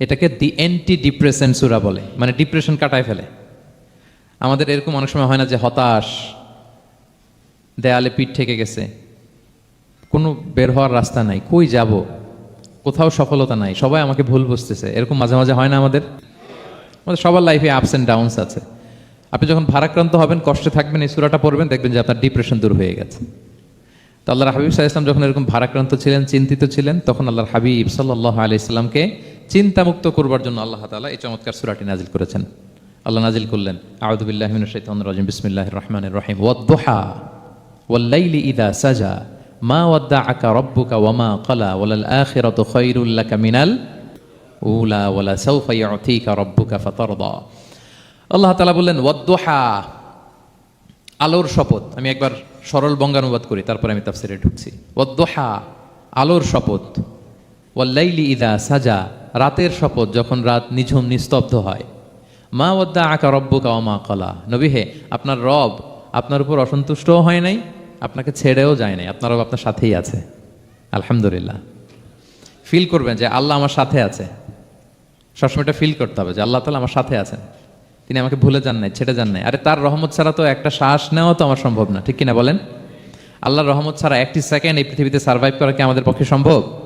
এটাকে দি anti depression সুরা বলে মানে ডিপ্রেশন কাটায় ফেলে। আমাদের এরকম অনেক সময় হয় না যে হতাশ, দেয়ালে পিঠ ঠেকে গেছে, কোনো বের হওয়ার রাস্তা নাই, কই যাব, কোথাও সফলতা নাই, সবাই আমাকে ভুল বুঝতেছে, এরকম মাঝে মাঝে হয় না আমাদের? আমাদের সবার লাইফে আপস অ্যান্ড ডাউনস আছে। আপনি যখন ভারাক্রান্ত হবেন, কষ্টে থাকবেন, এই সুরাটা পড়বেন, দেখবেন যে আপনার ডিপ্রেশন দূর হয়ে গেছে। তো আল্লাহর হাবিব সাহা ইসলাম যখন এরকম ভারাক্রান্ত ছিলেন, চিন্তিত ছিলেন, তখন আল্লাহর হাবিব সাল্লাহ আলি ইসলামকে চিন্তামুক্ত করবার জন্য আল্লাহ তালা এই চমৎকার সুরাটি নাজিল করেছেন। আল্লাহ নাজিল করলেন আউদুবিল্লাহ শাইতান রাজিম বিসমিল্লাহ রহমান রহিম, ওয়াদ্দোহা ওয়াল্লাইলি ইদা সাজা, মা ওয়াদ্দা আকা রব্বুকা ওয়ামা কলা ওয়ালাল আখিরাত খৈরুল্লাকা মিনাল উলা ওয়ালা সাউফা ইয়াতিকা রব্বুকা ফাতারদা। আল্লাহ তাআলা বললেন, ওয়াদ্দোহা, আলোর শপথ। আমি একবার সরল বঙ্গানুবাদ করি, তারপরে আমি তাফসিরে ঢুকছি। ওয়াদ্দোহা, আলোর শপথ। ওয়াল্লাইলি ইদা সাজা রাতের শপথ যখন রাত নিঝুম নিস্তব্ধ হয়। মা ওয়াদ্দা আকা রব্বুকা ওমা কলা নবী হে, আপনার রব আপনার উপর অসন্তুষ্টও হয় নাই, আপনাকে ছেড়েও যায় নাই, আপনার রব আপনার সাথেই আছে। আলহামদুলিল্লাহ। ফিল করবেন যে আল্লাহ আমার সাথে আছে। সবসময়টা ফিল করতে হবে যে আল্লাহ তালা আমার সাথে আছেন। তিনি আমাকে ভুলে যান নাই, ছেড়ে যান নাই। আরে তার রহমত ছাড়া তো একটা শ্বাস নেওয়া তো আমার সম্ভব না, ঠিক কিনা বলেন? আল্লাহর রহমত ছাড়া একটি সেকেন্ড এই পৃথিবীতে সার্ভাইভ করা কি আমাদের পক্ষে সম্ভব?